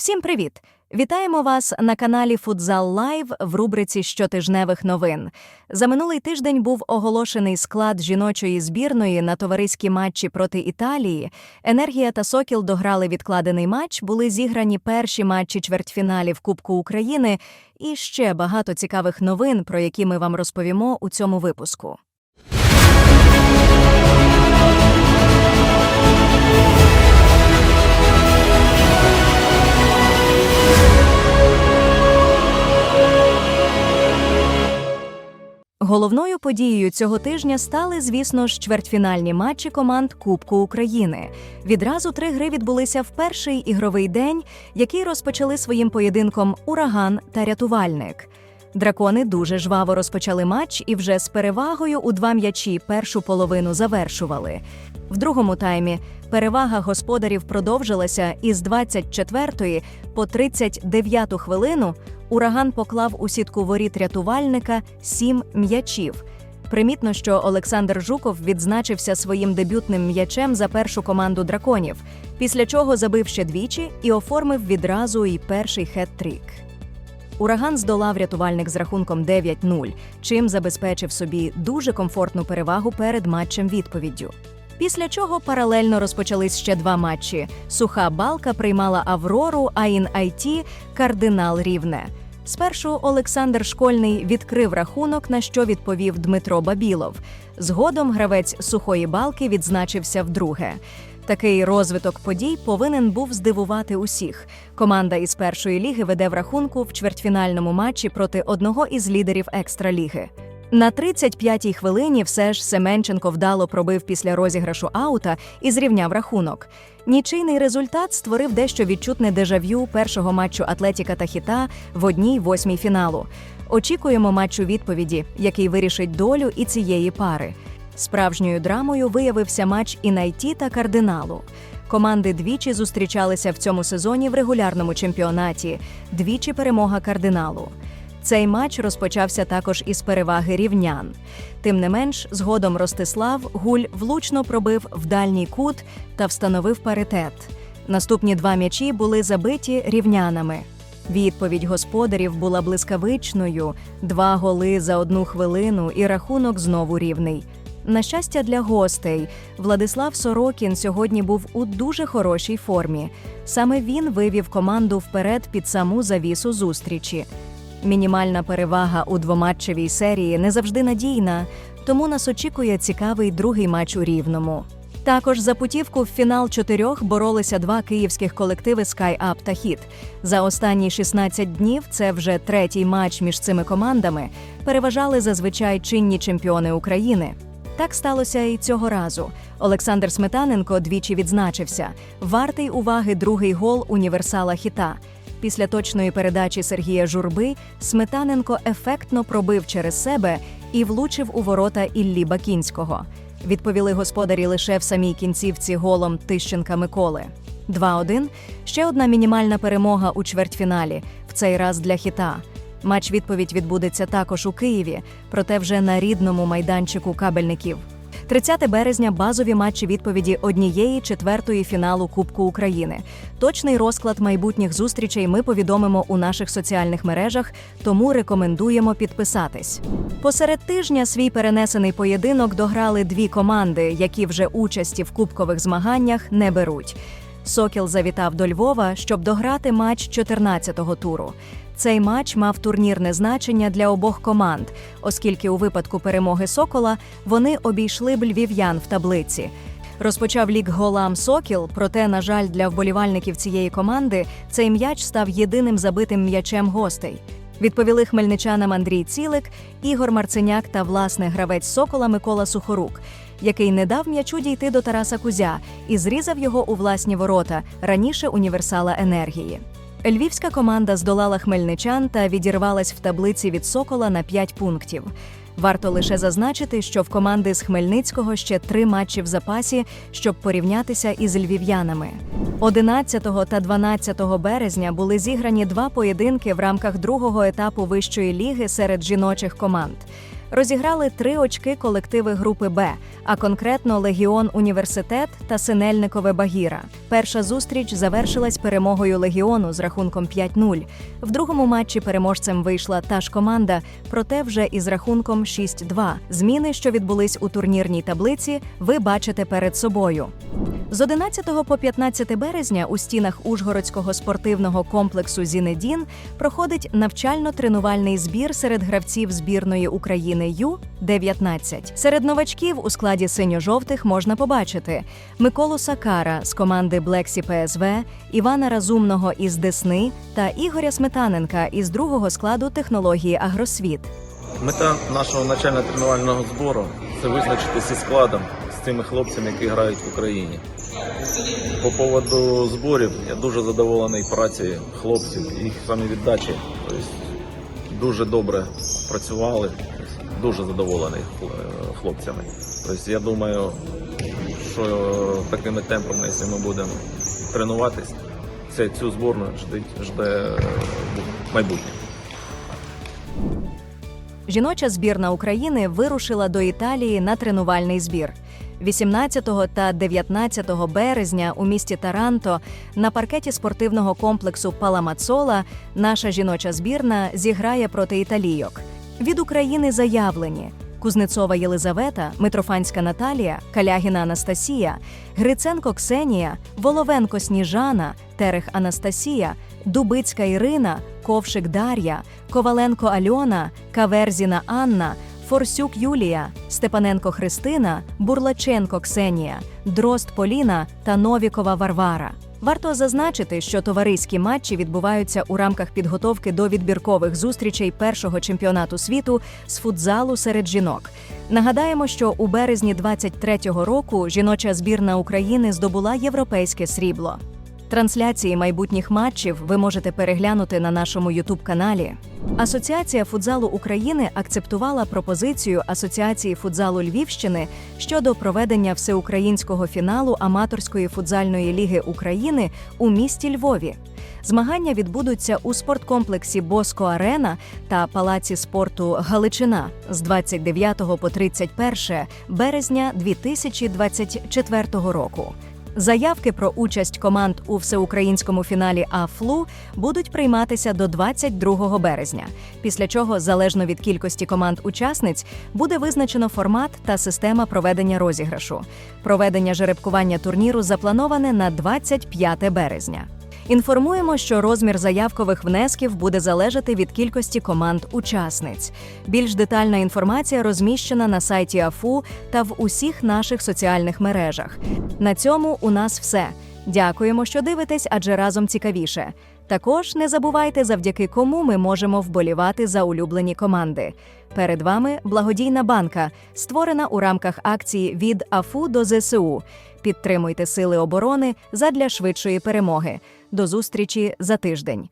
Всім привіт! Вітаємо вас на каналі Футзал Лайв в рубриці щотижневих новин. За минулий тиждень був оголошений склад жіночої збірної на товариські матчі проти Італії. Енергія та Сокіл дограли відкладений матч, були зіграні перші матчі чвертьфіналів Кубку України і ще багато цікавих новин, про які ми вам розповімо у цьому випуску. Головною подією цього тижня стали, звісно ж, чвертьфінальні матчі команд Кубку України. Відразу три гри відбулися в перший ігровий день, який розпочали своїм поєдинком Ураган та рятувальник. Дракони дуже жваво розпочали матч і вже з перевагою у два м'ячі першу половину завершували. В другому таймі перевага господарів продовжилася і з 24 по 39 хвилину ураган поклав у сітку воріт рятувальника сім м'ячів. Примітно, що Олександр Жуков відзначився своїм дебютним м'ячем за першу команду драконів, після чого забив ще двічі і оформив відразу і перший хет-трік. Ураган здолав рятувальник з рахунком 9-0, чим забезпечив собі дуже комфортну перевагу перед матчем відповіддю. Після чого паралельно розпочались ще два матчі. Суха балка приймала Аврору, а ін Айті кардинал Рівне. Спершу Олександр Школьний відкрив рахунок, на що відповів Дмитро Бабілов. Згодом гравець сухої балки відзначився вдруге. Такий розвиток подій повинен був здивувати усіх. Команда із першої ліги веде в рахунку в чвертьфінальному матчі проти одного із лідерів екстраліги. На 35-й хвилині все ж Семенченко вдало пробив після розіграшу аута і зрівняв рахунок. Нічийний результат створив дещо відчутне дежав'ю першого матчу Атлетіка та Хіта в одній восьмій фіналу. Очікуємо матчу відповіді, який вирішить долю і цієї пари. Справжньою драмою виявився матч і Найті та Кардиналу. Команди двічі зустрічалися в цьому сезоні в регулярному чемпіонаті, двічі перемога кардиналу. Цей матч розпочався також із переваги рівнян. Тим не менш, згодом Ростислав Гуль влучно пробив в дальній кут та встановив паритет. Наступні два м'ячі були забиті рівнянами. Відповідь господарів була блискавичною: два голи за одну хвилину, і рахунок знову рівний. На щастя для гостей, Владислав Сорокін сьогодні був у дуже хорошій формі. Саме він вивів команду вперед під саму завісу зустрічі. Мінімальна перевага у двоматчевій серії не завжди надійна, тому нас очікує цікавий другий матч у рівному. Також за путівку в фінал чотирьох боролися два київських колективи SkyUp та Хіт. За останні 16 днів це вже третій матч між цими командами. Переважали зазвичай чинні чемпіони України. Так сталося і цього разу. Олександр Сметаненко двічі відзначився. Вартий уваги другий гол універсала хіта. Після точної передачі Сергія Журби Сметаненко ефектно пробив через себе і влучив у ворота Іллі Бакінського. Відповіли господарі лише в самій кінцівці голом Тищенка Миколи. 2-1 – ще одна мінімальна перемога у чвертьфіналі, в цей раз для хіта. Матч відповідь відбудеться також у Києві, проте вже на рідному майданчику кабельників. 30 березня базові матчі відповіді однієї четвертої фіналу Кубку України. Точний розклад майбутніх зустрічей ми повідомимо у наших соціальних мережах, тому рекомендуємо підписатись. Посеред тижня свій перенесений поєдинок дограли дві команди, які вже участі в кубкових змаганнях не беруть. Сокіл завітав до Львова, щоб дограти матч 14-го туру. Цей матч мав турнірне значення для обох команд, оскільки у випадку перемоги Сокола вони обійшли б львів'ян в таблиці. Розпочав лік голам Сокіл, проте, на жаль, для вболівальників цієї команди цей м'яч став єдиним забитим м'ячем гостей. Відповіли хмельничанам Андрій Цілик, Ігор Марценяк та власне гравець Сокола Микола Сухорук, який не дав м'ячу дійти до Тараса Кузя і зрізав його у власні ворота раніше універсала енергії. Львівська команда здолала хмельничан та відірвалась в таблиці від Сокола на 5 пунктів. Варто лише зазначити, що в команди з Хмельницького ще три матчі в запасі, щоб порівнятися із львів'янами. 11 та 12 березня були зіграні два поєдинки в рамках другого етапу вищої ліги серед жіночих команд. Розіграли три очки колективи групи Б, а конкретно Легіон Університет та Синельникове Багіра. Перша зустріч завершилась перемогою Легіону з рахунком 5-0. В другому матчі переможцем вийшла та ж команда, проте вже із рахунком 6-2. Зміни, що відбулись у турнірній таблиці, ви бачите перед собою. З 11 по 15 березня у стінах Ужгородського спортивного комплексу Зінедін проходить навчально-тренувальний збір серед гравців збірної України Ю-19. Серед новачків у складі синьо-жовтих можна побачити Миколу Сакара з команди Блексі ПСВ, Івана Разумного із Десни та Ігоря Сметаненка із другого складу технології Агросвіт. Мета нашого навчально-тренувального збору це визначитися складом з цими хлопцями, які грають в Україні. По поводу зборів я дуже задоволений працею хлопців, їх самі віддачі. Дуже добре працювали, дуже задоволений е, хлопцями. Тобто я думаю, що такими темпами, якщо ми будемо тренуватись, цю зборну жде, жде е, майбутнє. Жіноча збірна України вирушила до Італії на тренувальний збір. 18 та 19 березня у місті Таранто на паркеті спортивного комплексу Паламацола наша жіноча збірна зіграє проти італійок. Від України заявлені Кузнецова Єлизавета, Митрофанська Наталія, Калягіна Анастасія, Гриценко Ксенія, Воловенко Сніжана, Терех Анастасія, Дубицька Ірина, Ковшик Дар'я, Коваленко Альона, Каверзіна Анна, Форсюк Юлія, Степаненко Христина, Бурлаченко Ксенія, Дрозд Поліна та Новікова Варвара. Варто зазначити, що товариські матчі відбуваються у рамках підготовки до відбіркових зустрічей першого чемпіонату світу з футзалу серед жінок. Нагадаємо, що у березні 23-го року жіноча збірна України здобула європейське срібло. Трансляції майбутніх матчів ви можете переглянути на нашому Ютуб-каналі. Асоціація футзалу України акцептувала пропозицію Асоціації футзалу Львівщини щодо проведення всеукраїнського фіналу аматорської футзальної ліги України у місті Львові. Змагання відбудуться у спорткомплексі Боско Арена та палаці спорту Галичина з 29 по 31 березня 2024 року. Заявки про участь команд у всеукраїнському фіналі АФЛУ будуть прийматися до 22 березня, після чого, залежно від кількості команд-учасниць, буде визначено формат та система проведення розіграшу. Проведення жеребкування турніру заплановане на 25 березня. Інформуємо, що розмір заявкових внесків буде залежати від кількості команд-учасниць. Більш детальна інформація розміщена на сайті АФУ та в усіх наших соціальних мережах. На цьому у нас все. Дякуємо, що дивитесь, адже разом цікавіше. Також не забувайте, завдяки кому ми можемо вболівати за улюблені команди. Перед вами благодійна банка, створена у рамках акції від АФУ до ЗСУ. Підтримуйте сили оборони задля швидшої перемоги. До зустрічі за тиждень.